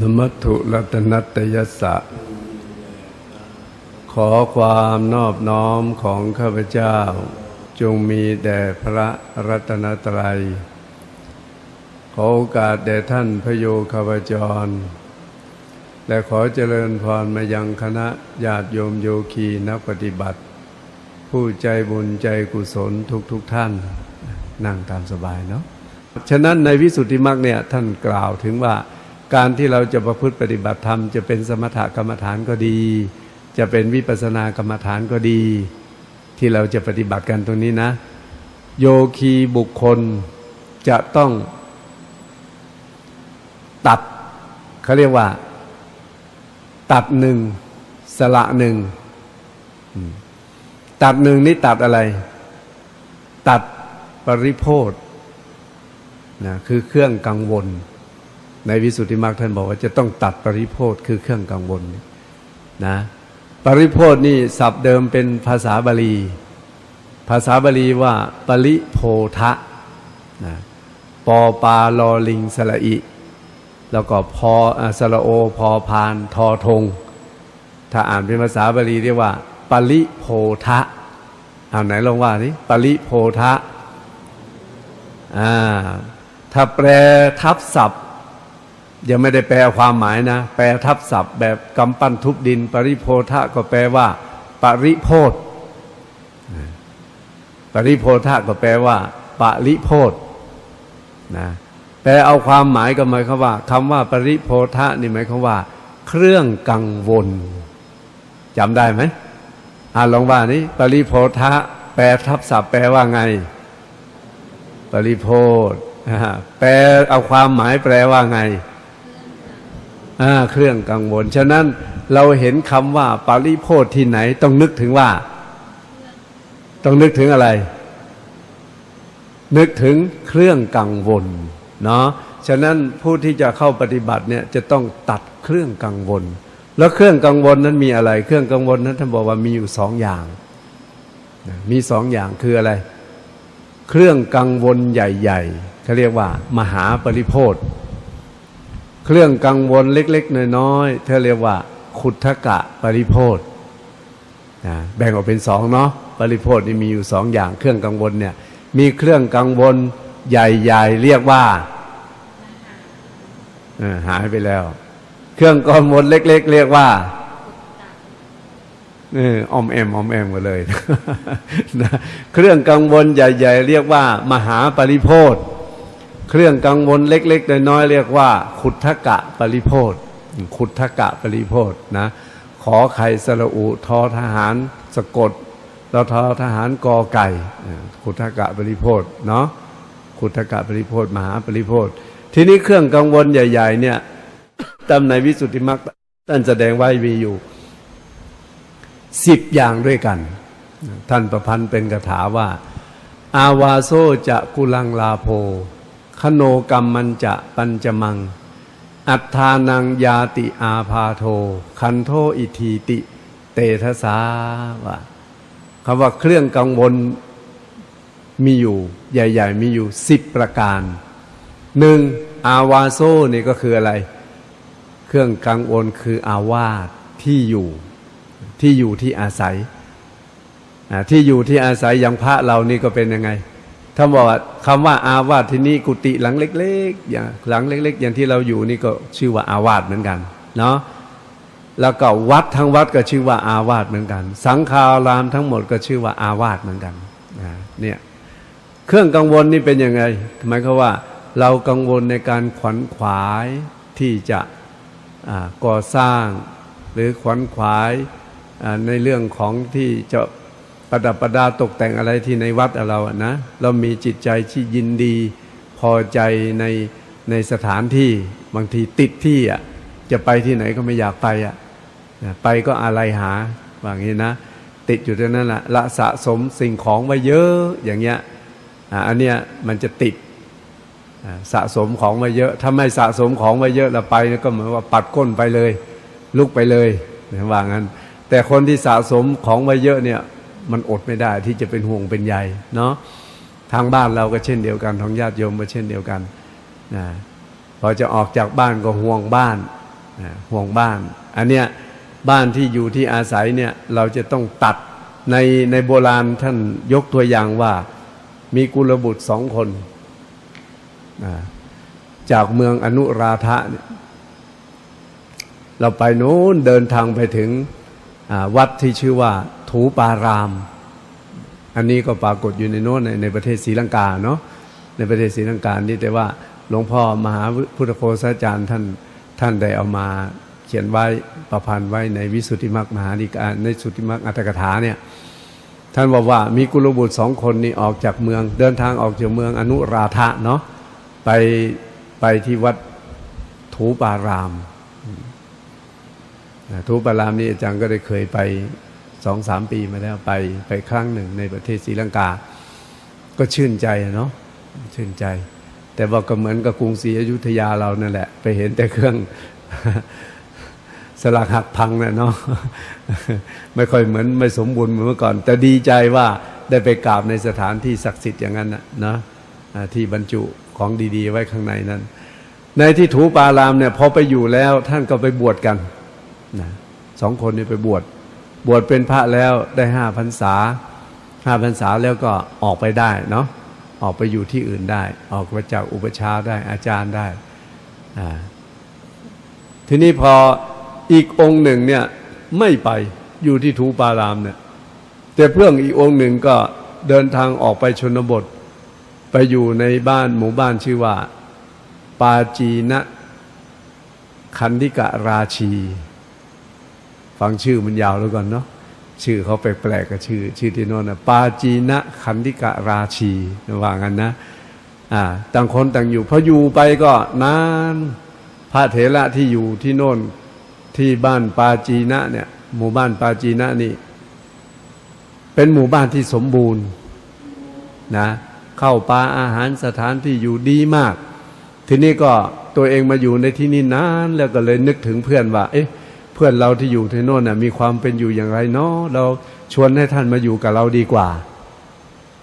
นมัตถุรัตนัตยสะ ขอความนอบน้อมของข้าพเจ้า จงมีแด่พระรัตนตรัย ขอโอกาสแด่ท่านพโยคาวจร และขอเจริญพรมายังคณะญาติโยมโยคีนักปฏิบัติ ผู้ใจบุญใจกุศลทุกๆทท่าน นั่งตามสบายเนาะ ฉะนั้นในวิสุทธิมรรคเนี่ยท่านกล่าวถึงว่า การที่เราจะประพฤติปฏิบัติธรรมจะเป็นสมถกรรมฐานก็ดี จะเป็นวิปัสสนากรรมฐานก็ดี ที่เราจะปฏิบัติกันตรงนี้นะ โยคีบุคคลจะต้องตัดเขาเรียกว่า ตัดหนึ่งสละหนึ่งตัดหนึ่งนี่ตัดอะไร ตัดปริโพธนะคือเครื่องกังวล ในวิสุทธิมรรคท่านบอกว่าจะต้องตัดปริโพธคือเครื่องกังวลนะปริโพธนี่ศัพท์เดิมเป็นภาษาบาลี ภาษาบาลีว่า ปริโพทะนะปอปาลอลิงสละอิ แล้วก็พอสระโอพอพานทอทง ถ้าอ่านเป็นภาษาบาลีเรียกว่า ปริโพทะเอานไหนลองว่านี่ปริโพทะอ่าถ้าแปลทับศัพท์ ยังไม่ได้แปลความหมายนะ แปลทับศัพท์ แบบกำปั้นทุบดิน ปริโพทะก็แปลว่า ปริโพธปริโพทะก็แปลว่าปริโพธนะแปลเอาความหมายก็หมายความว่าคำว่า ปริโพทะนี่หมายความว่า เครื่องกังวลจำได้ไหมอ่าลองว่านี้ ปริโพทะแปลทับศัพท์ แปลว่าไง ปริโพธแปลเอาความหมายแปลว่าไง เครื่องกังวล ฉะนั้นเราเห็นคำว่าปริโพธที่ไหนต้องนึกถึงว่า ต้องนึกถึงอะไร นึกถึงเครื่องกังวลเนาะฉะนั้นผู้ที่จะเข้าปฏิบัติเนี่ยจะต้องตัดเครื่องกังวล แล้วเครื่องกังวลนั้นมีอะไร เครื่องกังวลนั้นท่านบอกว่ามีอยู่สองอย่าง มีสองอย่างคืออะไร เครื่องกังวลใหญ่ๆเขาเรียกว่า มหาปริโพธ เครื่องกังวลเล็ก ๆ น้อยๆเขาเรียกว่า ขุทกะปริโพธนะแบ่งออกเป็นสองเนาะปริโพธนี่มีอยู่สองอย่าง เครื่องกังวลเนี่ย มีเครื่องกังวลใหญ่ๆเรียกว่าหายไปแล้ว เครื่องกังวลเล็ก ๆ เรียกว่าเอออมแอมอมแอมกันเลยนะเครื่องกังวลใหญ่ ๆ เรียกว่า มหาปริโพธ เครื่องกังวลเล็ก ๆ น้อยๆเรียกว่า ขุทกะปริโพธขุทกะปริโพธนะขอไข่สระอุทอทหารสะกดเราทอทหารกอไก่ขุทกะปริโพธเนาะขุทกะปริโพธมหาปริโพธทีนี้เครื่องกังวลใหญ่ ๆ เนี่ยตามในวิสุทธิมรรคท่านแสดงไว้มีอยู่สิบอย่างด้วยกัน ท่านประพันธ์เป็นคาถาว่า อาวาโซจะกุลังลาโพ โนกรรมมันจะปัญจมัง อัฏฐานังยาติอาพาโท คันโทอิทีติ เตทสาว่าคำว่าเครื่องกังวลมีอยู่ใหญ่ ๆ มีอยู่สิบประการหนึ่งอาวาโซนี่ก็คืออะไร เครื่องกังวลคืออาวาสที่อยู่ที่อยู่ที่อาศัยที่อยู่ที่อาศัยอย่างพระเรานี่ก็เป็นยังไง ถ้าบอกว่าคำว่าอาวาสที่นี่กุฏิหลังเล็กๆอย่างหลังเล็ก ๆ อย่างที่เราอยู่นี่ก็ชื่อว่าอาวาสเหมือนกันเนาะแล้วก็วัดทั้งวัดก็ชื่อว่าอาวาสเหมือนกัน สังฆารามทั้งหมดก็ชื่อว่าอาวาสเหมือนกันเนี่ยเครื่องกังวลนี่เป็นยังไงหมายความว่าเรากังวลในการขวัญขวายที่จะก่อสร้าง หรือขวัญขวายในเรื่องของที่จะ ประดับประดาตกแต่งอะไรที่ในวัดเราอะนะ เรามีจิตใจที่ยินดีพอใจในในสถานที่บางทีติดที่อะจะไปที่ไหนก็ไม่อยากไปอะไปก็อะไรหาว่างี้นะ ติดอยู่ตรงนั้นแหละละสะสมสิ่งของไว้เยอะอย่างเงี้ยอันเนี้ยมันจะติดสะสมของไว้เยอะถ้าไม่สะสมของไว้เยอะเราไปก็เหมือนว่าปัดก้นไปเลย ลุกไปเลยว่างั้น แต่คนที่สะสมของไว้เยอะเนี่ย มันอดไม่ได้ที่จะเป็นห่วงเป็นใยเนาะทางบ้านเราก็เช่นเดียวกันทางญาติโยมก็เช่นเดียวกันนะพอจะออกจากบ้านก็ห่วงบ้านนะห่วงบ้าน อันเนี้ยบ้านที่อยู่ที่อาศัยเนี่ยเราจะต้องตัดในในโบราณท่านยกตัวอย่างว่า มีกุลบุตรสองคนนะจากเมืองอนุราธะเนี่ยเราไปโน้นเดินทางไปถึงวัดที่ชื่อว่า ถูปาราม อันนี้ก็ปรากฏอยู่ในโน้นในในประเทศศรีลังกาเนาะในประเทศศรีลังกานี่แต่ว่าหลวงพ่อมหาพุทธโฆษาจารย์ท่านท่านได้เอามาเขียนไว้ประพันธ์ไว้ในวิสุทธิมรรคมหานิกาในสุทธิมรรคอัตถกถาเนี่ยท่านบอกว่ามีกุลบุตรสองคนนี่ออกจากเมือง เดินทางออกจากเมืองอนุราธะเนาะไปไปที่วัดถูปารามถูปารามนี่อาจารย์ก็ได้เคยไป สองสามปีมาแล้วไปไปครั้งหนึ่งในประเทศศรีลังกา ก็ชื่นใจเนาะชื่นใจ แต่ว่าก็เหมือนกับกรุงศรีอยุธยาเรานั่นแหละ ไปเห็นแต่เครื่องสลักหักพังนะเนาะไม่ค่อยเหมือนไม่สมบูรณ์เหมือนเมื่อก่อน แต่ดีใจว่าได้ไปกราบในสถานที่ศักดิ์สิทธิ์อย่างนั้นนะนะที่บรรจุของดี ๆ ไว้ข้างในนั้น ในที่ถูปารามเนี่ยพอไปอยู่แล้วท่านก็ไปบวชกันนะสองคนนี้ไปบวช บวชเป็นพระแล้วได้ห้าพรรษาห้าพรรษาแล้วก็ออกไปได้เนาะออกไปอยู่ที่อื่นได้ ออกไปจากอุปชาได้อาจารย์ได้ทีนี้พออีกองค์หนึ่งเนี่ยไม่ไปอยู่ที่ทูปารามเนี่ยแต่เพื่อนอีกองค์หนึ่งก็เดินทางออกไปชนบท ไปอยู่ในบ้านหมู่บ้านชื่อว่า ปาจีนะคันธิกะราชี ฟังชื่อมันยาวแล้วก่อนเนาะชื่อเขาแปลกๆกับชื่อ ชื่อที่โน่นนะปาจีนะคันธิกะราชีว่างันนะอ่าต่างคนต่างอยู่พออยู่ไปก็นานพระเถระที่อยู่ที่โน่นที่บ้านปาจีนะเนี่ยหมู่บ้านปาจีนะนี่ เป็นหมู่บ้านที่สมบูรณ์นะเข้าปลาอาหารสถานที่อยู่ดีมาก ทีนี้ก็ตัวเองมาอยู่ในที่นี่นานแล้วก็เลยนึกถึงเพื่อนว่า เอ๊ะ เพื่อนเราที่อยู่ที่โน่นน่ะมีความเป็นอยู่อย่างไรเนาะเราชวนให้ท่านมาอยู่กับเราดีกว่า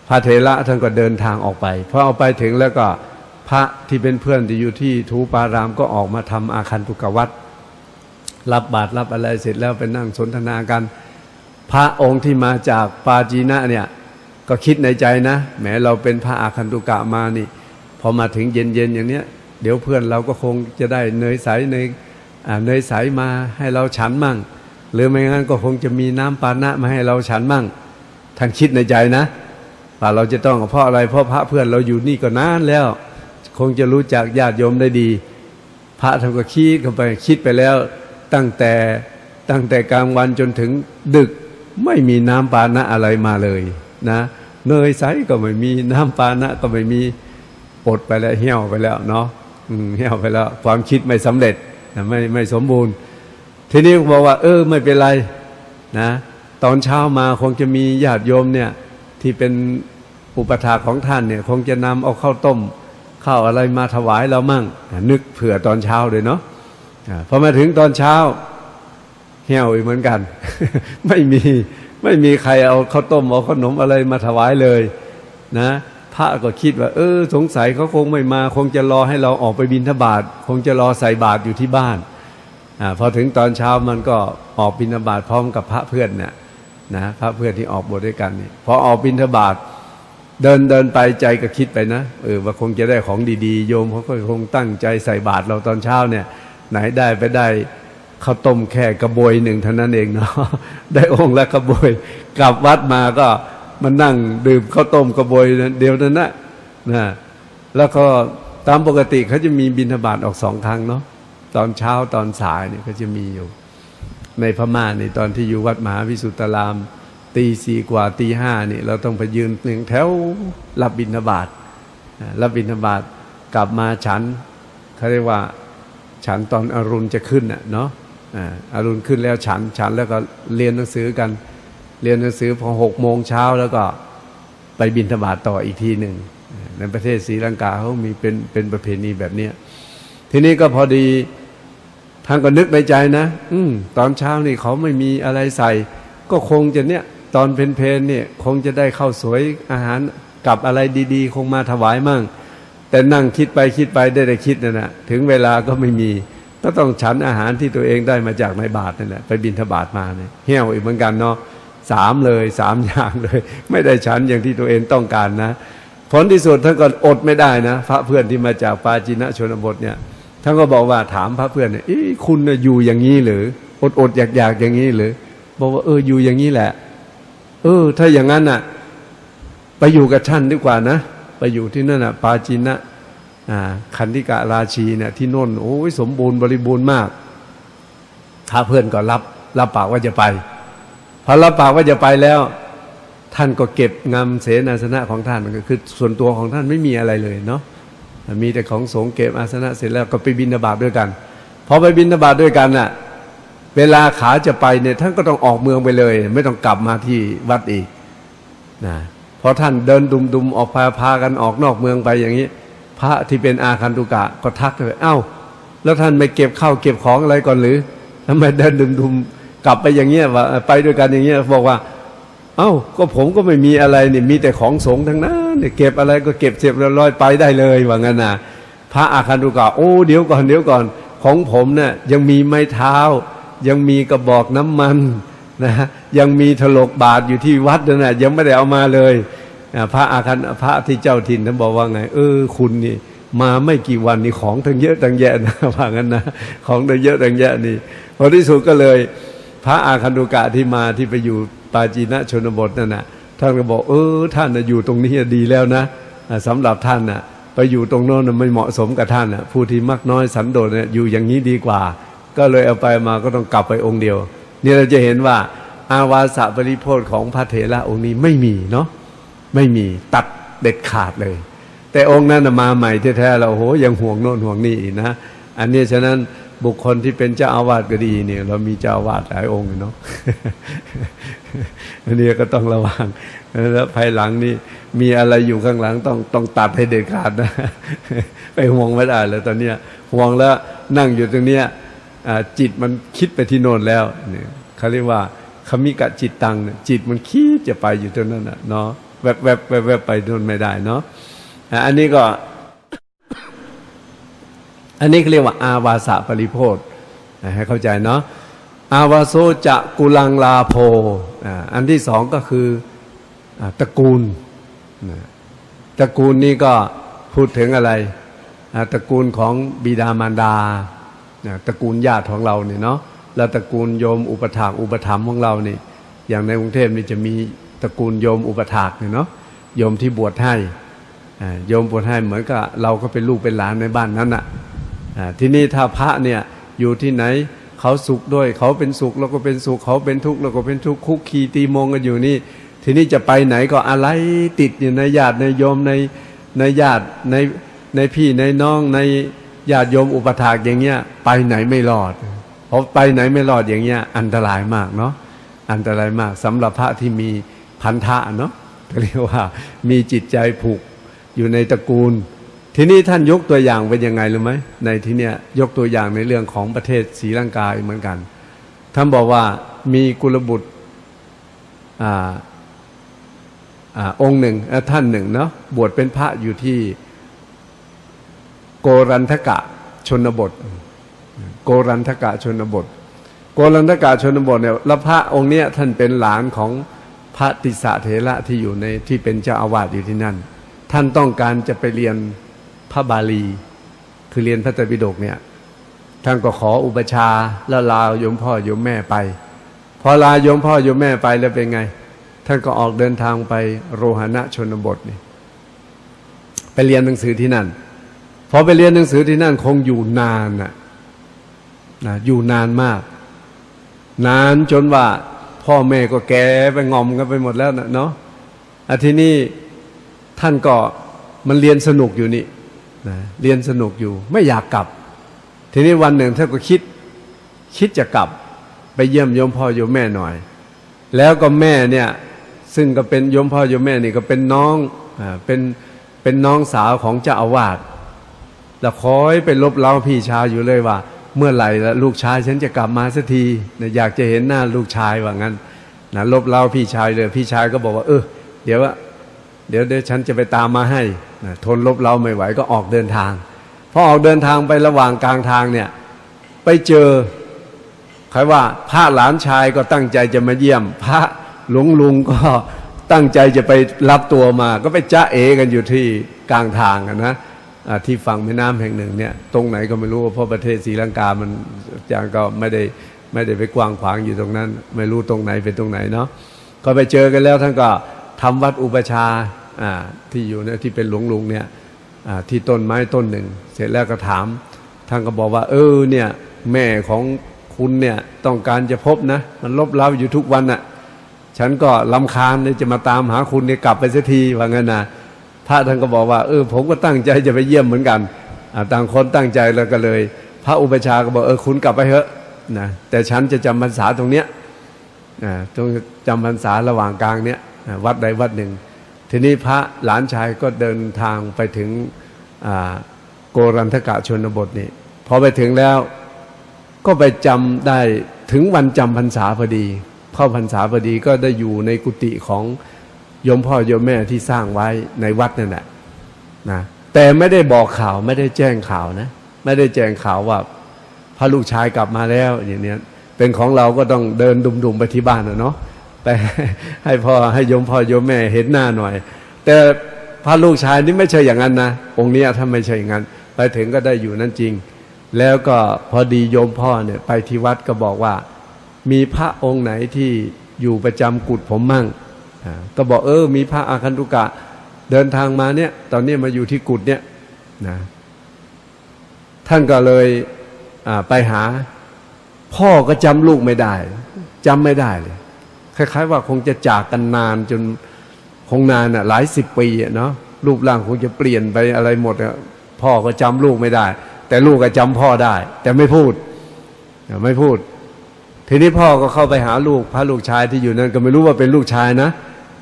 พระเถระท่านก็เดินทางออกไปพอเอาไปถึงแล้วก็พระที่เป็นเพื่อนที่อยู่ที่ทูปารามก็ออกมาทำอาคันตุกวัตรรับบาตรรับอะไรเสร็จแล้วไปนั่งสนทนากัน พระองค์ที่มาจากปาจีนะเนี่ยก็คิดในใจนะแหมเราเป็นพระอาคันตุกะมานี่ พอมาถึงเย็นๆอย่างเนี้ย เดี๋ยวเพื่อนเราก็คงจะได้เนยใสเนย เนยใสมาให้เราฉันมั่ง หรือไม่งั้นก็คงจะมีน้ำปานะมาให้เราฉันมั่งท่านคิดในใจนะว่าเราจะต้องเพราะอะไรเพราะพระเพื่อนเราอยู่นี่ก็นานแล้ว คงจะรู้จักญาติโยมได้ดี พระท่านก็คิดเข้าไปคิดไปแล้ว ตั้งแต่ตั้งแต่กลางวันจนถึงดึกไม่มีน้ำปานะอะไรมาเลยนะเนยใสก็ไม่มีน้ำปานะก็ไม่มีปดไปแล้วเหี่ยวไปแล้วเนาะเหี่ยวไปแล้ว ความคิดไม่สำเร็จ ไม่ไม่สมบูรณ์ ทีนี้บอกว่า เออ ไม่เป็นไรนะ ตอนเช้ามาคงจะมีญาติโยมเนี่ย ที่เป็นอุปถาของท่านเนี่ย คงจะนำเอาข้าวต้มข้าวอะไรมาถวายเรามั่ง นึกเผื่อตอนเช้าเลยเนาะพอมาถึงตอนเช้าเหี่ยวอีกเหมือนกัน ไม่มีไม่มีใครเอาข้าวต้มเอาขนมอะไรมาถวายเลย นะ พระก็คิดว่า เออ สงสัยเขาคงไม่มา คงจะรอให้เราออกไปบิณฑบาตคงจะรอใส่บาตรอยู่ที่บ้านอาพอถึงตอนเช้ามันก็ออกบิณฑบาตพร้อมกับพระเพื่อนเนี่ยนะพระเพื่อนที่ออกบวชด้วยกันนี่พอออกบิณฑบาตเดินเดินไปใจก็คิดไปนะเออว่าคงจะได้ของดีๆ โยมเขาก็คงตั้งใจใส่บาตรเราตอนเช้าเนี่ย ไหนได้ไปได้ข้าวต้มแค่กระบวยหนึ่งเท่านั้นเองเนาะได้องค์ละกระบวยกลับวัดมาก็ มานั่งดื่มข้าวต้มกระบวยเดียวนั้นนะนะแล้วก็ตามปกติเขาจะมีบิณฑบาตออกสองครั้งเนาะตอนเช้าตอนสายเนี่ยเขาจะมีอยู่ ในพม่านี่ตอนที่อยู่วัดมหาวิสุทธาราม ตีสี่กว่าตีห้านี่เราต้องไปยืนหนึ่งแถวรับบิณฑบาตอ่ารับบิณฑบาตกลับมาฉันเขาเรียกว่าฉันตอนอรุณจะขึ้นน่ะเนาะอาอรุณขึ้นแล้วฉันฉันแล้วก็เรียนหนังสือกัน เรียนหนังสือพอหกโมงเช้าแล้วก็ไปบินธบาตต่ออีกทีหนึ่งในประเทศศรีลังกาเขามีเป็นเป็นประเพณีแบบเนี้ยทีนี้ก็พอดีท่านก็นึกในใจนะ อืมตอนเช้านี่เขาไม่มีอะไรใส่ ก็คงจะเนี่ย ตอนเพลนๆเนี่ยคงจะได้ข้าวสวยอาหารกับอะไรดี ๆ คงมาถวายมั่ง แต่นั่งคิดไปคิดไปได้แต่คิดนะนะถึงเวลาก็ไม่มีก็ต้องฉันอาหารที่ตัวเองได้มาจากในบาทนั่นแหละไปบินทบาทมาเนี่ยเหี้ยวอีกเหมือนกันเนาะ สามเลยสามอย่างเลย ไม่ได้ฉันอย่างที่ตัวเองต้องการนะ ผลที่สุดท่านก็อดไม่ได้นะ พระเพื่อนที่มาจากปาจินะชนบทเนี่ยท่านก็บอกว่าถามพระเพื่อนเนี่ยคุณอยู่อย่างนี้หรือ อดอดอยากอยากอย่างนี้หรือ บอกว่าเอออยู่อย่างนี้แหละ เออ ถ้าอย่างนั้นน่ะ ไปอยู่กับท่านดีกว่านะไปอยู่ที่นั่นน่ะปาจินะอ่าคันธิกะราชีเนี่ยที่น่นโอ้ยสมบูรณ์บริบูรณ์มาก ถ้าเพื่อนก็รับ รับปากว่าจะไป พอรับปากว่าจะไปแล้ว ท่านก็เก็บงำเสนาสนะของท่านก็คือส่วนตัวของท่านไม่มีอะไรเลยเนาะมีแต่ของสงเก็บอาสนะเสร็จแล้วก็ไปบินบาตด้วยกันพอไปบินบาตด้วยกันน่ะ เวลาขาจะไปเนี่ยท่านก็ต้องออกเมืองไปเลย ไม่ต้องกลับมาที่วัดอีกนะพอท่านเดินดุมๆออกพาพากันออกนอกเมืองไปอย่างนี้ พระที่เป็นอาคันตุกะก็ทักเลยเอ้า แล้วท่านไม่เก็บข้าวเก็บของอะไรก่อนหรือทำไมเดินดุมๆ กลับไปอย่างเงี้ยว่าไปด้วยกันอย่างเงี้ยบอกว่า เอ้าก็ผมก็ไม่มีอะไรนี่มีแต่ของสงฆ์ทั้งนั้นเนี่ยเก็บอะไรก็เก็บเสร็จแล้วลอยไปได้เลยว่างั้นนะพระอาคันตุกะโอ้เดี๋ยวก่อนเดี๋ยวก่อน ของผมเนี่ยยังมีไม้เท้า ยังมีกระบอกน้ำมันนะยังมีถลกบาทอยู่ที่วัดนั่นนะยังไม่ได้เอามาเลยอ่าพระอาคันพระที่เจ้าถิ่นท่านบอกว่าไง เออคุณนี่มาไม่กี่วันนี่ของทั้งเยอะทั้งแยะนะว่างั้นนะของทั้งเยอะทั้งแยะนี่พอที่สุดก็เลย พระอาคันตุกะที่มาที่ไปอยู่ปาจีนะชนบทนั่นนะท่านก็บอก เออ ท่านนะอยู่ตรงนี้ดีแล้วนะอ่าสำหรับท่านนะไปอยู่ตรงโน้นไม่เหมาะสมกับท่านนะผู้ที่มักน้อยสันโดษเนี่ยอยู่อย่างนี้ดีกว่า ก็เลยเอาไปมาก็ต้องกลับไปองค์เดียว นี่เราจะเห็นว่า อาวาสะปริโพธของพระเถระองค์นี้ไม่มีเนาะไม่มีตัดเด็ดขาดเลย แต่องค์นั้นมาใหม่แท้ๆเราโอ้โหยังห่วงโน่นห่วงนี่นะ อันนี้ฉะนั้น บุคคลที่เป็นเจ้าอาวาสก็ดีเนี่ย เรามีเจ้าอาวาสหลายองค์เนาะอันนี้ก็ต้องระวังแล้วภายหลังนี่มีอะไรอยู่ข้างหลังต้องต้องตัดให้เด็ดขาดนะ ไปห่วงไม่ได้เลยตอนเนี้ยห่วงแล้วนั่งอยู่ตรงเนี้ยจิตมันคิดไปที่โน่นแล้วเนี่ยเขาเรียกว่าขมิกะจิตตังเนี่ยจิตมันคิดจะไปอยู่ตรงนั้นน่ะเนาะแวบแวบแวบแวบไปโน่นไม่ได้เนาะอันนี้ก็ อันนี้เขาเรียกว่าอาวาสะปริโพธให้เข้าใจเนาะอาวาโซจะกุลังลาโพอันที่สองก็คืออตระกูลตระกูลนี้ก็พูดถึงอะไรตระกูลของบิดามารดาตระกูลญาติของเราเนี่ยเนาะแล้วตระกูลโยมอุปถากอุปถัมภ์ของเรานี่อย่างในกรุงเทพนี่จะมีตระกูลโยมอุปถากเนี่ยเนาะโยมที่บวชให้โยมบวชให้เหมือนกับเราก็เป็นลูกเป็นหลานในบ้านนั้นน่ะอ่า ที่นี้ถ้าพระเนี่ยอยู่ที่ไหนเขาสุขด้วย เขาเป็นสุขเราก็เป็นสุข เขาเป็นทุกข์เราก็เป็นทุกข์คุกคีตีมงกันอยู่นี่ ทีนี้จะไปไหนก็อะไรติดอยู่ในญาติในโยมในในญาติในในพี่ในน้องในญาติโยมอุปถากอย่างเงี้ย ไปไหนไม่รอดเพราะไปไหนไม่รอดอย่างเงี้ย อันตรายมากเนาะอันตรายมากสำหรับพระที่มีพันธะเนาะเรียกว่ามีจิตใจผูกอยู่ในตระกูล ทีนี้ท่านยกตัวอย่างเป็นยังไงรู้ไหมในที่เนี้ยยกตัวอย่างในเรื่องของประเทศศรีลังกาเหมือนกัน ท่านบอกว่ามีกุลบุตรอองค์หนึ่งท่านหนึ่งเนาะบวชเป็นพระอยู่ที่โกรันทกะชนบท โกรันทกะชนบท โกรันทกะชนบทเนี่ยแล้วพระองค์เนี้ยท่านเป็นหลานของพระติสะเถระที่อยู่ในที่เป็นเจ้าอาวาสอยู่ที่นั่น ท่านต้องการจะไปเรียน พระบาลี คือเรียนพระไตรปิฎกเนี่ยท่านก็ขออุปชาแล้วลาโยมพ่อโยมแม่ไป พอลาโยมพ่อโยมแม่ไปแล้วเป็นไง ท่านก็ออกเดินทางไปโรหณะชนบทนี่ไปเรียนหนังสือที่นั่นพอไปเรียนหนังสือที่นั่นคงอยู่นานน่ะนะอยู่นานมาก นานจนว่าพ่อแม่ก็แก่ไปงอมกันไปหมดแล้วนะเนาะอาทีนี้ท่านก็มันเรียนสนุกอยู่นี่ นะเรียนสนุกอยู่ไม่อยากกลับ ทีนี้วันหนึ่งท่านก็คิด คิดจะกลับ ไปเยี่ยมโยมพ่อโยมแม่หน่อย แล้วก็แม่เนี่ย ซึ่งก็เป็นโยมพ่อโยมแม่นี่ก็เป็นน้องอ่าเป็นเป็นน้องสาวของเจ้าอาวาสแล้วคอยไปลบเล้าพี่ชายอยู่เลยว่า เมื่อไหร่ละลูกชายฉันจะกลับมาสักทีนะอยากจะเห็นหน้าลูกชายว่างั้นนะลบเล้าพี่ชายเลยพี่ชายก็บอกว่า เออเดี๋ยวว่า เดี๋ยวเดี๋ยวฉันจะไปตามมาให้นะทนลบเล้าไม่ไหวก็ออกเดินทางพอออกเดินทางไประหว่างกลางทางเนี่ย ไปเจอใครว่าพระหลานชายก็ตั้งใจจะมาเยี่ยม พระหลวงลุงก็ตั้งใจจะไปรับตัวมา ก็ไปจ้าเอกันอยู่ที่กลางทางนะที่ฝั่งแม่น้ำแห่งหนึ่งเนี่ย ตรงไหนก็ไม่รู้เพราะประเทศศรีลังกามันอาจารย์ก็ไม่ได้ไม่ได้ไปกว้างขวางอยู่ตรงนั้น ไม่รู้ตรงไหนเป็นตรงไหนเนาะก็ไปเจอกันแล้วท่านก็ ทำวัดอุปชาที่อยู่เนี่ยที่เป็นหลวงลุงเนี่ยที่ต้นไม้ต้นหนึ่ง เสร็จแล้วก็ถาม ท่านก็บอกว่า เออเนี่ยแม่ของคุณเนี่ยต้องการจะพบนะ มันลบเล้าอยู่ทุกวันน่ะ ฉันก็ลำคาญเลยจะมาตามหาคุณเนี่ยกลับไปสักทีว่างั้นนะพระท่านก็บอกว่าเออผมก็ตั้งใจจะไปเยี่ยมเหมือนกันต่างคนตั้งใจแล้วก็เลย พระอุปชาก็บอกเออคุณกลับไปเถอะนะแต่ฉันจะจำพรรษาตรงเนี้ยอ่าตรงจำพรรษาระหว่างกลางเนี้ย วัดใดวัดหนึ่ง ทีนี้พระหลานชายก็เดินทางไปถึงโกรันทกะชนบทนี่พอไปถึงแล้วก็ไปจำได้ถึงวันจำพรรษาพอดี เข้าพรรษาพอดีก็ได้อยู่ในกุฏิของยมพ่อยมแม่ที่สร้างไว้ในวัดนั่นแหละนะแต่ไม่ได้บอกข่าวไม่ได้แจ้งข่าวนะ ไม่ได้แจ้งข่าวว่าพระลูกชายกลับมาแล้วอย่างเนี้ยเป็นของเราก็ต้องเดินดุมๆไปที่บ้านนะเนาะ ไปให้พ่อให้โยมพ่อโยมแม่เห็นหน้าหน่อย แต่พระลูกชายนี่ไม่ใช่อย่างนั้นนะองค์นี้ถ้าไม่ใช่อย่างนั้น ไปถึงก็ได้อยู่นั่นจริง แล้วก็พอดีโยมพ่อเนี่ยไปที่วัดก็บอกว่า มีพระองค์ไหนที่อยู่ประจำกุฏผมมั่งก็บอกเออ มีพระอาคันตุกะ เดินทางมาเนี่ย ตอนนี้มาอยู่ที่กุฏเนี่ยนะท่านก็เลยไปหา พ่อก็จำลูกไม่ได้จำไม่ได้เลย คล้ายๆ ว่าคงจะจากกันนานจนคงนานอะหลายสิบปีอะเนาะรูปร่างคงจะเปลี่ยนไปอะไรหมดอะพ่อก็จำลูกไม่ได้ แต่ลูกก็จำพ่อได้ แต่ไม่พูดไม่พูด ทีนี้พ่อก็เข้าไปหาลูกพระลูกชายที่อยู่นั้นก็ไม่รู้ว่าเป็นลูกชายนะ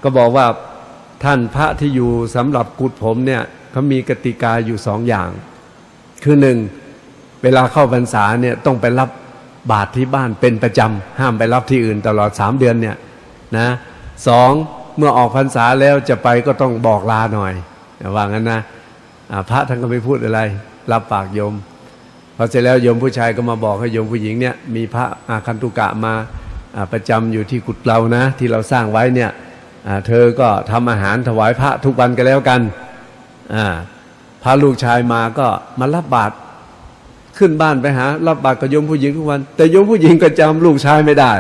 ก็บอกว่าท่านพระที่อยู่สำหรับกุฏผมเนี่ยเขามีกติกาอยู่สองอย่าง คือหนึ่งเวลาเข้าพรรษาเนี่ยต้องไปรับ บาตรที่บ้านเป็นประจำห้ามไปรับที่อื่นตลอดสามเดือนเนี่ยนะสองเมื่อออกพรรษาแล้วจะไปก็ต้องบอกลาหน่อยว่างั้นนะพระท่านก็ไม่พูดอะไร รับปากโยมพอเสร็จแล้วโยมผู้ชายก็มาบอกให้โยมผู้หญิงเนี่ยมีพระอาคันตุกะมาประจำอยู่ที่กุฏเรานะ ที่เราสร้างไว้เนี่ยเธอก็ทำอาหารถวายพระทุกวันก็แล้วกันพระลูกชายมาก็มารับบาตร ขึ้นบ้านไปหา รับบาตรกับโยมผู้หญิงทุกวัน แต่โยมผู้หญิงก็จำลูกชายไม่ได้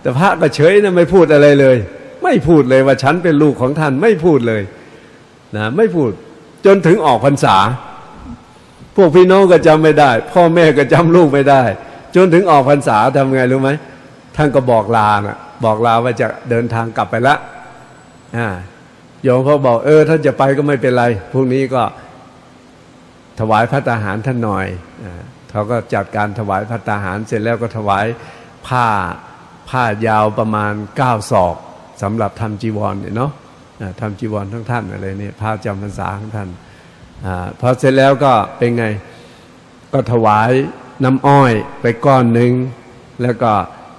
แต่พระก็เฉยนะไม่พูดอะไรเลย ไม่พูดเลยว่าฉันเป็นลูกของท่านไม่พูดเลยนะไม่พูดจนถึงออกพรรษา พวกพี่น้องก็จำไม่ได้ พ่อแม่ก็จำลูกไม่ได้ จนถึงออกพรรษาทำไงรู้ไหมท่านก็บอกลานะบอกลาว่าจะเดินทางกลับไปละอ่าโยมเขาบอกเออท่านจะไปก็ไม่เป็นไรพรุ่งนี้ก็ ถวายพระตาหารท่านหน่อยเขาก็จัดการถวายพระตาหารเสร็จแล้วก็ถวายผ้าผ้ายาวประมาณเก้าศอกสำหรับทำจีวรเนาะอ่าทำจีวรทั้งท่านอะไรเนี่ยผ้าจำพรรษาของท่านอพอเสร็จแล้วก็เป็นไงก็ถวายน้ำอ้อยไปก้อนหนึ่งแล้วก็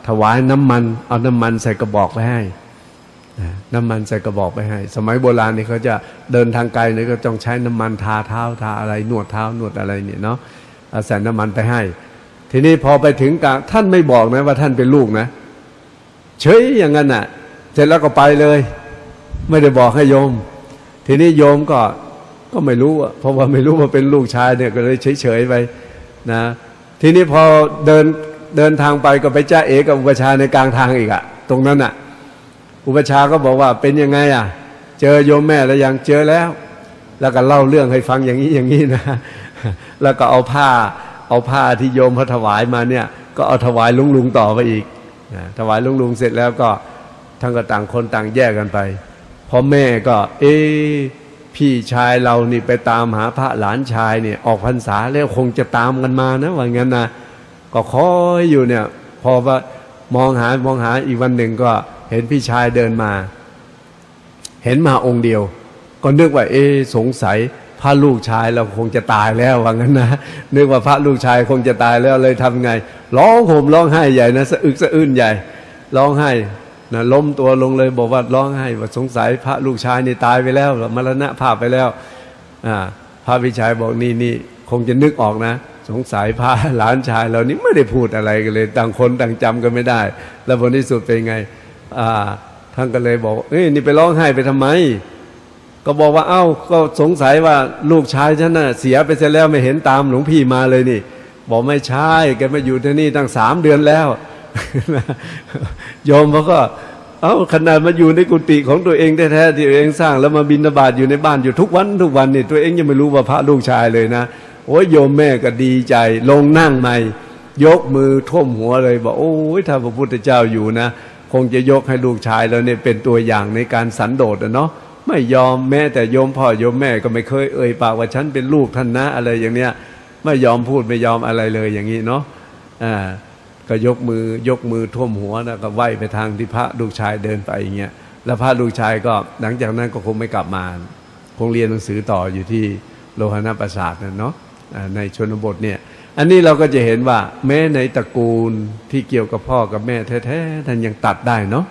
ถวายน้ำมัน เอาน้ำมันใส่กระบอกไปให้ น้ำมันใส่กระบอกไปให้ สมัยโบราณนี่เขาจะเดินทางไกลเนี่ยก็ต้องใช้น้ำมันทาเท้าทาอะไรนวดเท้านวดอะไรเนี่ยเนาะเอาใส่น้ำมันไปให้ ทีนี้พอไปถึงกลางท่านไม่บอกนะว่าท่านเป็นลูกนะ เฉยอย่างนั้นน่ะ เสร็จแล้วก็ไปเลย ไม่ได้บอกให้โยม ทีนี้โยมก็ก็ไม่รู้อะเพราะว่าไม่รู้ว่าเป็นลูกชายเนี่ยก็เลยเฉยๆไปนะ ทีนี้พอเดินเดินทางไปก็ไปจ้าเอกับอุปชาในกลางทางอีกอะตรงนั้นอะ อุปชาก็บอกว่าเป็นยังไงอะ เจอโยมแม่แล้วยังเจอแล้ว แล้วก็เล่าเรื่องให้ฟังอย่างนี้อย่างนี้นะ แล้วก็เอาผ้า เอาผ้าที่โยมเขาถวายมาเนี่ย ก็เอาถวายลุงลุงต่อไปอีกนะถวายลุงลุงเสร็จแล้วก็ทั้งก็ต่างคนต่างแยกกันไปพ่อแม่ก็ เอพี่ชายเรานี่ไปตามหาพระหลานชายเนี่ย ออกพรรษาแล้วคงจะตามกันมานะว่างั้นนะก็คอยอยู่เนี่ย พอว่ามองหามองหาอีกวันหนึ่งก็ เห็นพี่ชายเดินมา เห็นมาองค์เดียว ก็นึกว่า เอ๊สงสัยพระลูกชายเราคงจะตายแล้วว่างั้นนะนึกว่าพระลูกชายคงจะตายแล้วเลยทำไง ร้องห่มร้องไห้ใหญ่นะสะอึกสะอื้นใหญ่ ร้องไห้นะล้มตัวลงเลยบอกว่าร้องไห้ว่าสงสัยพระลูกชายนี่ตายไปแล้วมรณะภาพไปแล้วอ่าพระวิชัยบอกนี่นี่คงจะนึกออกนะ สงสัยพาหลานชายเรานี่ไม่ได้พูดอะไรกันเลย ต่างคนต่างจำกันไม่ได้ แล้วผลที่สุดเป็นไง ท่านก็เลยบอกเอ้ยนี่ไปร้องไห้ไปทำไม ก็บอกว่าเอ้าก็สงสัยว่าลูกชายฉันน่ะเสียไปเสียแล้วไม่เห็นตามหลวงพี่มาเลยนี่ บอกไม่ใช่แกมาอยู่ที่นี่ตั้งสามเดือนแล้วโยมเขาก็ เอ้าขนาดมาอยู่ในกุฏิของตัวเองแท้ๆที่ตัวเองสร้างแล้วมาบินบาตอยู่ในบ้านอยู่ทุกวันทุกวันนี่ตัวเองยังไม่รู้ว่าพระลูกชายเลยนะโอ้ยโยมแม่ก็ดีใจ ลงนั่งใหม่ ยกมือท่วมหัวเลยบอกโอ้ยถ้าพระพุทธเจ้าอยู่นะ คงจะยกให้ลูกชายแล้วเนี่ยเป็นตัวอย่างในการสันโดษอะเนาะไม่ยอมแม้แต่โยมพ่อโยมแม่ก็ไม่เคยเอ่ยปากว่าฉันเป็นลูกท่านนะอะไรอย่างเนี้ยไม่ยอมพูดไม่ยอมอะไรเลยอย่างนี้เนาะอ่าก็ยกมือยกมือท่วมหัวนะก็ไหวไปทางที่พระลูกชายเดินไปอย่างเงี้ยแล้วพระลูกชายก็หลังจากนั้นก็คงไม่กลับมา คงเรียนหนังสือต่ออยู่ที่โลหณประสาทนะเนาะในชนบทเนี่ย อันนี้เราก็จะเห็นว่า แม้ในตระกูลที่เกี่ยวกับพ่อกับแม่แท้ๆท่านยังตัดได้เนาะ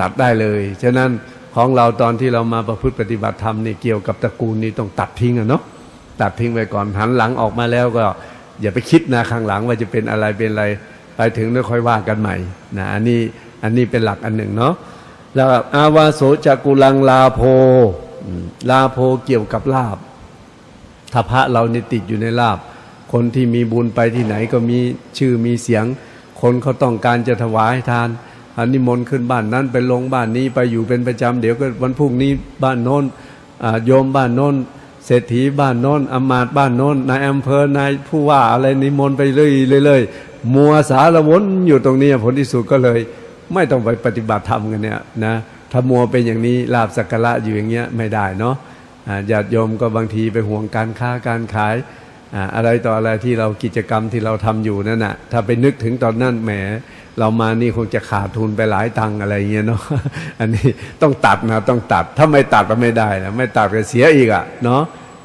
ตัดได้เลย ฉะนั้นของเราตอนที่เรามาประพฤติปฏิบัติธรรมนี่เกี่ยวกับตระกูลนี้ต้องตัดทิ้งอะเนาะตัดทิ้งไปก่อนหันหลังออกมาแล้วก็ อย่าไปคิดนะข้างหลังว่าจะเป็นอะไรเป็นอะไรไปถึงแล้วค่อยว่ากันใหม่นะอันนี้อันนี้เป็นหลักอันหนึ่งเนาะแล้วอาวาโสจักุลังลาโพลาโพเกี่ยวกับลาบถ้าพระเรานี่ติดอยู่ในลาบ คนที่มีบุญไปที่ไหนก็มีชื่อมีเสียง คนเขาต้องการจะถวายทานอันนิมนต์ขึ้นบ้านนั้นไปลงบ้านนี้ไปอยู่เป็นประจำเดี๋ยวก็วันพรุ่งนี้บ้านโน้นอ่าโยมบ้านโน้นเศรษฐีบ้านโน้นอำมาตย์บ้านโน้นนายอำเภอนายผู้ว่าอะไรนิมนต์ไปเรื่อยๆเลยๆมัวสารวนอยู่ตรงนี้ผลที่สุดก็เลย ไม่ต้องไปปฏิบัติธรรมกันเนี่ยนะถ้ามัวเป็นอย่างนี้ลาบสักการะอยู่อย่างเงี้ยไม่ได้เนาะญาติโยมก็บางทีไปห่วงการค้าการขาย อะไรต่ออะไรที่เรากิจกรรมที่เราทำอยู่นั่นน่ะ ถ้าไปนึกถึงตอนนั้นแหม เรามานี่คงจะขาดทุนไปหลายตังอะไรเงี้ยเนาะอันนี้ต้องตัดนะต้องตัดถ้าไม่ตัดก็ไม่ได้นะไม่ตัดก็เสียอีกอะเนาะ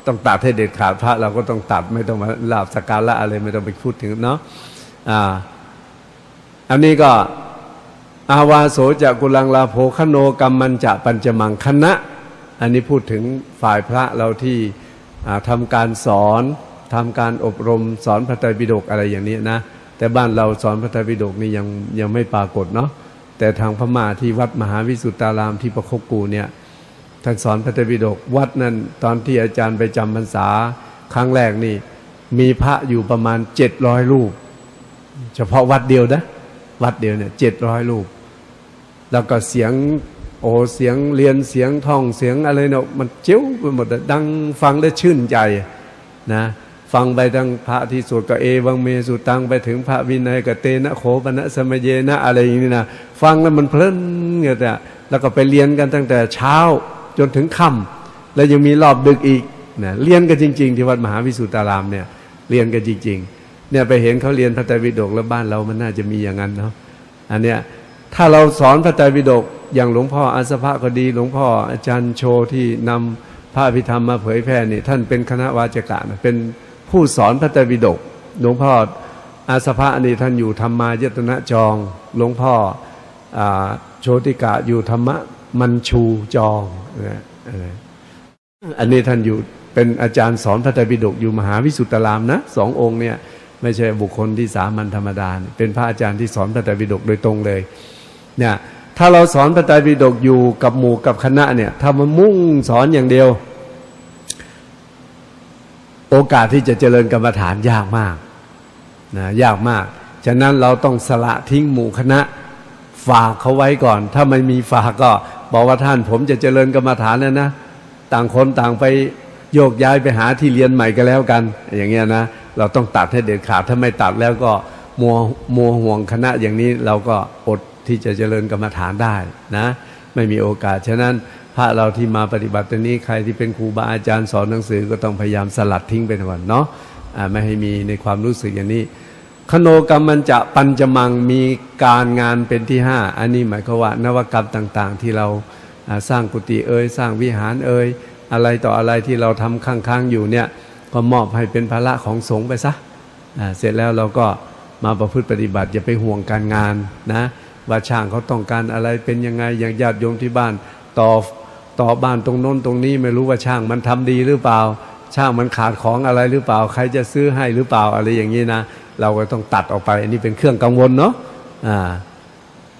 ต้องตัดให้เด็ดขาดพระเราก็ต้องตัดไม่ต้องมาลาบสกการะอะไรไม่ต้องไปพูดถึงเนาะอ่า อันนี้ก็ อาวาโสจะกุลังลาโภคโนกรรมมันจะปัญจมังคณะ อันนี้พูดถึงฝ่ายพระเราที่อ่าทำการสอน ทำการอบรมสอนพระไตรปิฎกอะไรอย่างนี้นะ แต่บ้านเราสอนพระไตรปิฎกนี่ยังยังไม่ปรากฏเนาะแต่ทางพม่าที่วัดมหาวิสุทธารามที่ประคบกูเนี่ยท่านสอนพระไตรปิฎกวัดนั้น ตอนที่อาจารย์ไปจำพรรษา ครั้งแรกนี่ มีพระอยู่ประมาณเจ็ดร้อยรูป เฉพาะวัดเดียวนะวัดเดียวเนี่ยเจ็ดร้อยรูป แล้วก็เสียงโอ้เสียงเรียนเสียงท่องเสียงอะไรเนาะมันเจ้าไปหมดดังฟังได้วชื่นใจนะ ฟังไปทั้งพระที่สวดก็เอวังเมสุตังไปถึงพระวินัยก็เตนะโขปนะสมเยนะอะไรอย่างนี้นะฟังแล้วมันเพลินเงี้ยแต่แล้วก็ไปเรียนกันตั้งแต่เช้าจนถึงค่ำแล้วยังมีรอบดึกอีกนะเรียนกันจริง ๆ ที่วัดมหาวิสุทธารามเนี่ยเรียนกันจริง ๆ เนี่ยไปเห็นเขาเรียนพระไตรปิฎกแล้วบ้านเรามันน่าจะมีอย่างนั้นเนาะอันเนี้ยถ้าเราสอนพระไตรปิฎกอย่างหลวงพ่ออาสภะก็ดี หลวงพ่ออาจารย์โชที่นำพระอภิธรรมมาเผยแพร่นี่ท่านเป็นคณะวาจกะนะเป็น ผู้สอนพระไตรปิฎกหลวงพ่ออาสภะนี่ท่านอยู่ธรรมายตนะจอง หลวงพ่ออโชติกะอยู่ธรรมะมันชูจองนะเอออันนี้ท่านอยู่เป็นอาจารย์สอนพระไตรปิฎกอยู่มหาวิสุทธารามนะสององค์เนี่ยไม่ใช่บุคคลที่สามัญธรรมดาเนี่ยเป็นพระอาจารย์ที่สอนพระไตรปิฎกโดยตรงเลยเนี่ยถ้าเราสอนพระไตรปิฎกอยู่กับหมู่กับคณะเนี่ยถ้ามันมุ่งสอนอย่างเดียว โอกาสที่จะเจริญกรรมฐานยากมากนะยากมาก ฉะนั้นเราต้องสละทิ้งหมู่คณะฝากเขาไว้ก่อน ถ้าไม่มีฝากก็ บอกว่าท่านผมจะเจริญกรรมฐานแล้วนะ ต่างคนต่างไปโยกย้ายไปหาที่เรียนใหม่ก็แล้วกัน อย่างเงี้ยนะ เราต้องตัดให้เด็ดขาด ถ้าไม่ตัดแล้วก็มัวมัวห่วงคณะอย่างนี้เราก็อดที่จะเจริญกรรมฐานได้นะ ไม่มีโอกาส ฉะนั้น พระเราที่มาปฏิบัติตรงนี้ใครที่เป็นครูบาอาจารย์สอนหนังสือก็ต้องพยายามสลัดทิ้งไปก่อนเนาะไม่ให้มีในความรู้สึกอย่างนี้คโนกรรมมันจะปัญจมังมีการงานเป็นที่ห้าอันนี้หมายความว่านวกรรมต่าง ๆ ที่เราสร้างกุฏิเอ่ยสร้างวิหารเอ่ยอะไรต่ออะไรที่เราทำค้างๆอยู่เนี่ยก็มอบให้เป็นภาระของสงฆ์ไปซะเสร็จแล้วเราก็มาประพฤติปฏิบัติอย่าไปห่วงการงานนะว่าช่างเขาต้องการอะไรเป็นยังไงอย่างญาติโยมที่บ้านต่อ ต่อบ้านตรงโน้นตรงนี้ไม่รู้ว่าช่างมันทำดีหรือเปล่า ช่างมันขาดของอะไรหรือเปล่า ใครจะซื้อให้หรือเปล่าอะไรอย่างนี้นะ เราก็ต้องตัดออกไป อันนี้เป็นเครื่องกังวลเนาะอ่า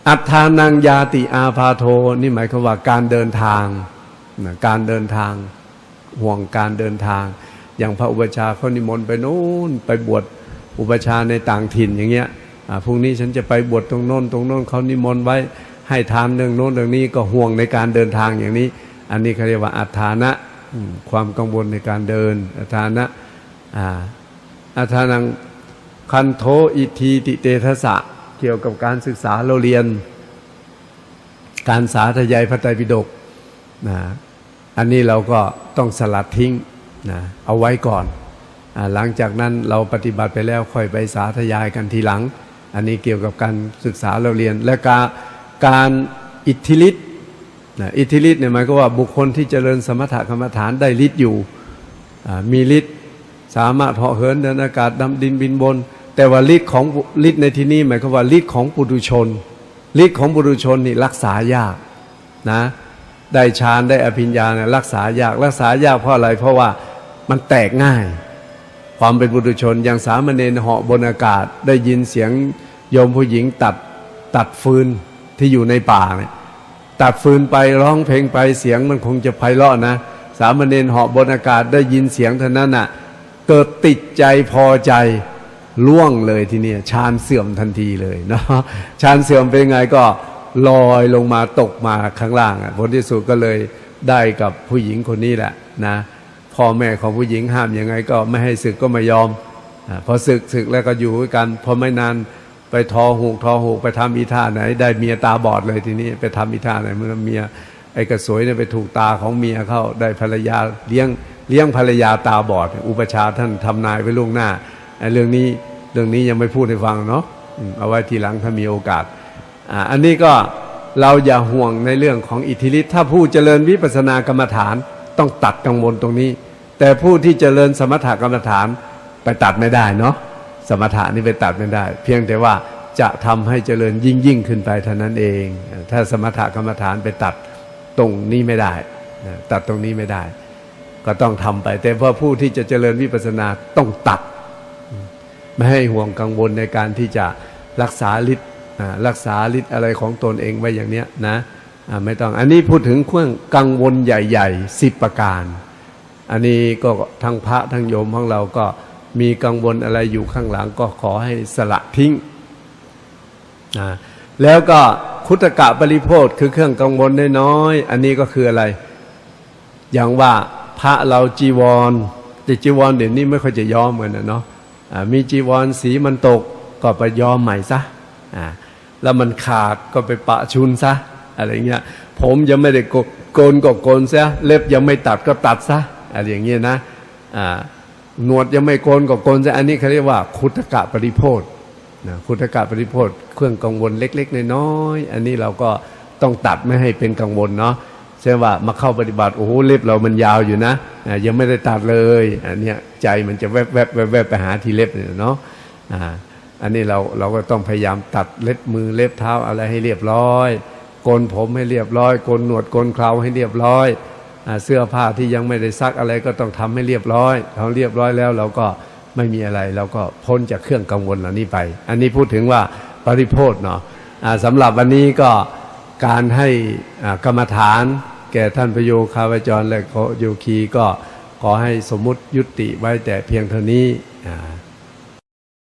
อัฏฐานังยาติอาพาโทนี่หมายความว่าการเดินทางนะการเดินทางห่วงการเดินทาง อย่างพระอุปชาเขานิมนต์ไปโน้นไปบวชอุปชาในต่างถิ่นอย่างเงี้ยพรุ่งนี้ฉันจะไปบวชตรงโน้นตรงโน้นเขานิมนต์ไว้ ให้ทานเรื่องโน้นเรื่องนี้ก็ห่วงในการเดินทางอย่างนี้ อันนี้เขาเรียกว่าอัฐานะความกังวลในการเดินอัฐานะอัฐานังคันโทอิทีติเตทสะเกี่ยวกับการศึกษาเราเรียน การสาธยายพระไตรปิฎกนะอันนี้เราก็ต้องสลัดทิ้งนะเอาไว้ก่อนอหลังจากนั้นเราปฏิบัติไปแล้วค่อยไปสาธยายกันทีหลัง อันนี้เกี่ยวกับการศึกษาเราเรียนและการ การอิทธิฤทธิ์นะอิทธิฤทธิ์เนี่ยหมายก็ว่าบุคคลที่เจริญสมถกรรมฐานได้ฤทธิ์อยู่มีฤทธิ์สามารถเหาะเหินเดินอากาศดำดินบินบน แต่ว่าฤทธิ์ของฤทธิ์ในที่นี้หมายความว่าฤทธิ์ของปุถุชนฤทธิ์ของปุถุชนนี่รักษายากนะได้ฌานได้อภิญญาเนี่ยรักษายากรักษายากเพราะอะไร เพราะว่ามันแตกง่าย ความเป็นปุถุชนอย่างสามเณรเหาะบนอากาศ ได้ยินเสียงโยมผู้หญิงตัดตัดฟืน ที่อยู่ในป่าเนี่ยตัดฟืนไปร้องเพลงไปเสียงมันคงจะไพเราะนะ สามเณรเหาะบนอากาศได้ยินเสียงเท่านั้นน่ะ เกิดติดใจพอใจล่วงเลยทีเนี้ยฌานเสื่อมทันทีเลยเนาะฌานเสื่อมเป็นไงก็ลอยลงมาตกมาข้างล่างอะผลที่สุดก็เลยได้กับผู้หญิงคนนี้แหละนะพ่อแม่ของผู้หญิงห้ามยังไงก็ไม่ให้ศึกก็ไม่ยอมอพอศึกศึกแล้วก็อยู่ด้วยกันพอไม่นาน ไปทอหูกทอหูกไปทำอีท่าไหน ได้เมียตาบอดเลยทีนี้ไปทำอีท่าไหนเมื่อเมียไอ้กระสวยเนี่ยไปถูกตาของเมียเข้าได้ภรรยาเลี้ยงเลี้ยงภรรยาตาบอด อุปชาท่านทำนายไว้ล่วงหน้าไอ้เรื่องนี้เรื่องนี้ยังไม่พูดให้ฟังเนาะเอาไว้ทีหลังถ้ามีโอกาสอ่าอันนี้ก็เราอย่าห่วงในเรื่องของอิทธิฤทธิ์ถ้าผู้เจริญวิปัสสนากรรมฐานต้องตัดกังวลตรงนี้ แต่ผู้ที่เจริญสมถกรรมฐานไปตัดไม่ได้เนาะ สมถะนี่ไปตัดไม่ได้ เพียงแต่ว่าจะทำให้เจริญยิ่งยิ่งขึ้นไปเท่านั้นเอง ถ้าสมถะกรรมฐานไปตัดตรงนี้ไม่ได้ ตัดตรงนี้ไม่ได้ ก็ต้องทำไป แต่ว่าผู้ที่จะเจริญวิปัสสนาต้องตัด ไม่ให้ห่วงกังวลในการที่จะรักษาฤทธิ์รักษาฤทธิ์อะไรของตนเองไว้อย่างเนี้ยนะไม่ต้องอันนี้พูดถึงเครื่องกังวลใหญ่ๆสิบประการ อันนี้ก็ทั้งพระทั้งโยมของเราก็ มีกังวลอะไรอยู่ข้างหลังก็ขอให้สละทิ้งนะแล้วก็คุตกะปริโพธคือเครื่องกังวลน้อยๆอันนี้ก็คืออะไร อย่างว่าพระเราจีวรแต่จีวรเดี๋ยวนี้ไม่ค่อยจะย้อมกันนะเนาะมีจีวรสีมันตกก็ไปย้อมใหม่ซะแล้วมันขาดก็ไปปะชุนซะอะไรเงี้ยผมยังไม่ได้โกโกนก็โกนซะเล็บยังไม่ตัดก็ตัดซะอะไรอย่างเงี้ยนะอ่า หนวดยังไม่โกนก็โกนซะอันนี้เขาเรียกว่าคุตกะปริโพธนะคุตกะปริโพธเครื่องกังวลเล็ก ๆ น้อยๆอันนี้เราก็ต้องตัดไม่ให้เป็นกังวลเนาะใช่ว่ามาเข้าปฏิบัติโอ้โหเล็บเรามันยาวอยู่นะยังไม่ได้ตัดเลยอันนี้ใจมันจะแวบแวบแวบแวบไปหาที่เล็บเนี่ยเนาะอ่าอันนี้เราเราก็ต้องพยายามตัดเล็บมือเล็บเท้าอะไรให้เรียบร้อยโกนผมให้เรียบร้อยโกนหนวดโกนเคราให้เรียบร้อย เสื้อผ้าที่ยังไม่ได้ซักอะไรก็ต้องทำให้เรียบร้อยทำเรียบร้อยแล้วเราก็ไม่มีอะไรเราก็พ้นจากเครื่องกังวลเหล่านี้ไป อันนี้พูดถึงว่าปริโพธเนาะสำหรับวันนี้ก็การให้กรรมฐาน แก่ท่านประโยคาวจรและโยคีก็ขอให้สมมุติยุติไว้แต่เพียงเท่านี้อ่า